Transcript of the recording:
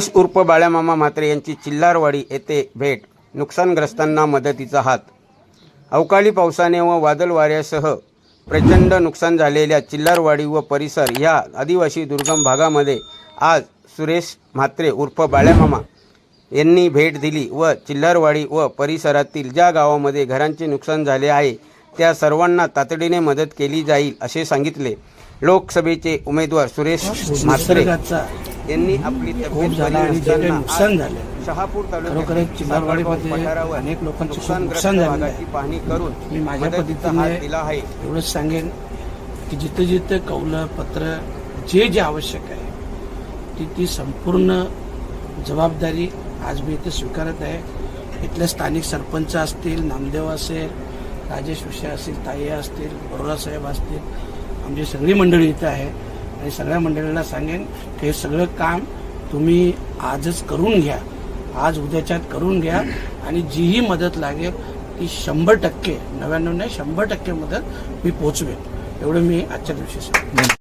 सुरेश उर्फ बाळ्यामामा म्हात्रे यांची चिल्लारवाडी येथे भेट नुकसानग्रस्तांना मदतीचा हात. अवकाळी पावसाने व वादळ वाऱ्यासह प्रचंड नुकसान झालेल्या चिल्लारवाडी व परिसर या आदिवासी दुर्गम भागामध्ये आज सुरेश म्हात्रे उर्फ बाळ्यामामा यांनी भेट दिली व चिल्लारवाडी व परिसरातील ज्या गावामध्ये घरांचे नुकसान झाले आहे त्या सर्वांना तातडीने मदत केली जाईल असे सांगितले. लोकसभेचे उमेदवार सुरेश म्हात्रे. यांनी आपली खूप झाला आणि काही नुकसान झालं. शहापूर चिल्लारवाडीमध्ये पठारावर अनेक लोकांचे नुकसान झालेलं आहे. पाहणी करून मी माझ्या पद्धतीने दिला आहे. एवढंच सांगेन की जिथं जिथं कौलं पत्र जे जे आवश्यक आहे ती ती संपूर्ण जबाबदारी आज मी इथे स्वीकारत आहे. इथले स्थानिक सरपंच असतील नामदेव असेल राजेश विषय असतील ताई असतील बरोरा साहेब असतील आमची सगळी मंडळी इथं आहे. आणि सगळ्या मंडळीला सांगेन की हे सगळं काम तुम्ही आजच करून घ्या. आज उद्याच्यात करून घ्या आणि जीही मदत लागेल ती शंभर टक्के नव्याण्णव नाही शंभर टक्के मदत मी पोचवेन. एवढं मी आजच्या दिवशी सांगेन.